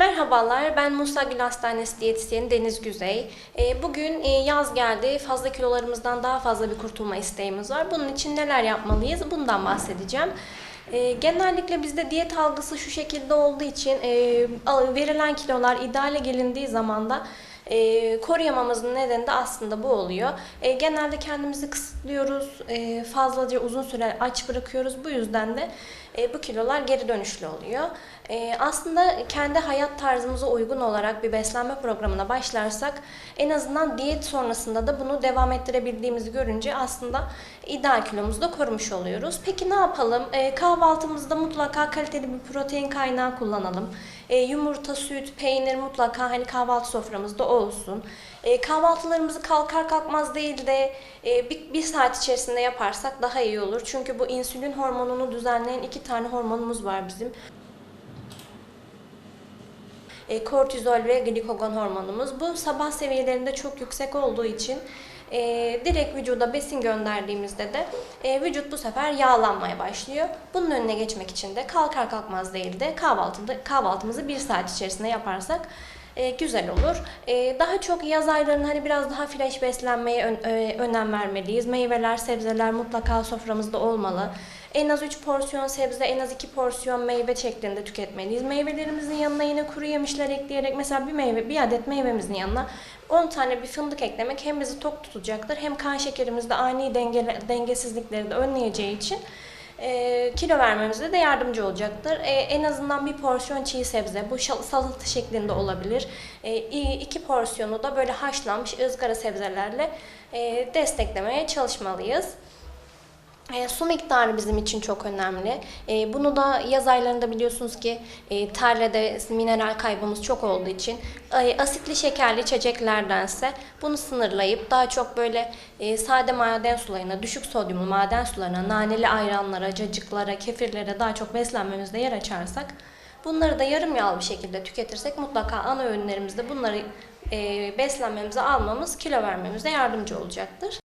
Merhabalar, ben Musa Gül Hastanesi diyetisyeni Deniz Güzey. Ee, Bugün e, yaz geldi, fazla kilolarımızdan daha fazla bir kurtulma isteğimiz var. Bunun için neler yapmalıyız? Bundan bahsedeceğim. Ee, Genellikle bizde diyet algısı şu şekilde olduğu için e, verilen kilolar ideale gelindiği zaman da e, koruyamamızın nedeni de aslında bu oluyor. E, genelde kendimizi kısıtlıyoruz, e, fazlaca uzun süre aç bırakıyoruz. Bu yüzden de e, bu kilolar geri dönüşlü oluyor. E, aslında kendi hayat tarzımıza uygun olarak bir beslenme programına başlarsak en azından diyet sonrasında da bunu devam ettirebildiğimizi görünce aslında ideal kilomuzu da korumuş oluyoruz. Peki ne yapalım? E, kahvaltımızda mutlaka kaliteli bir protein kaynağı kullanalım. E, yumurta, süt, peynir mutlaka hani kahvaltı soframızda olsun. E, kahvaltılarımızı kalkar kalkmaz değil de e, bir, bir saat içerisinde yaparsak daha iyi olur. Çünkü bu insülin hormonunu düzenleyen iki tane hormonumuz var bizim. E, kortizol ve glikogon hormonumuz. Bu sabah seviyelerinde çok yüksek olduğu için e, direkt vücuda besin gönderdiğimizde de e, vücut bu sefer yağlanmaya başlıyor. Bunun önüne geçmek için de kalkar kalkmaz değil de kahvaltımızı bir saat içerisinde yaparsak e, güzel olur. E, daha çok yaz aylarında hani biraz daha fresh beslenmeye ön- e, önem vermeliyiz. Meyveler, sebzeler mutlaka soframızda olmalı. En az 3 porsiyon sebze, en az 2 porsiyon meyve şeklinde tüketmeliyiz. Meyvelerimizin yanına yine kuru yemişler ekleyerek mesela bir meyve, bir adet meyvemizin yanına 10 tane bir fındık eklemek hem bizi tok tutacaktır hem kan şekerimizde ani denge, dengesizlikleri de önleyeceği için e, kilo vermemize de yardımcı olacaktır. E, en azından bir porsiyon çiğ sebze, bu salata şeklinde olabilir. E, iki porsiyonu da böyle haşlanmış ızgara sebzelerle e, desteklemeye çalışmalıyız. E, su miktarı bizim için çok önemli. E, bunu da yaz aylarında biliyorsunuz ki e, tarlada mineral kaybımız çok olduğu için e, asitli şekerli içeceklerdense bunu sınırlayıp daha çok böyle e, sade maden sularına, düşük sodyumlu maden sularına, naneli ayranlara, cacıklara, kefirlere daha çok beslenmemizde yer açarsak bunları da yarım yağlı bir şekilde tüketirsek mutlaka ana öğünlerimizde bunları e, beslenmemize almamız kilo vermemize yardımcı olacaktır.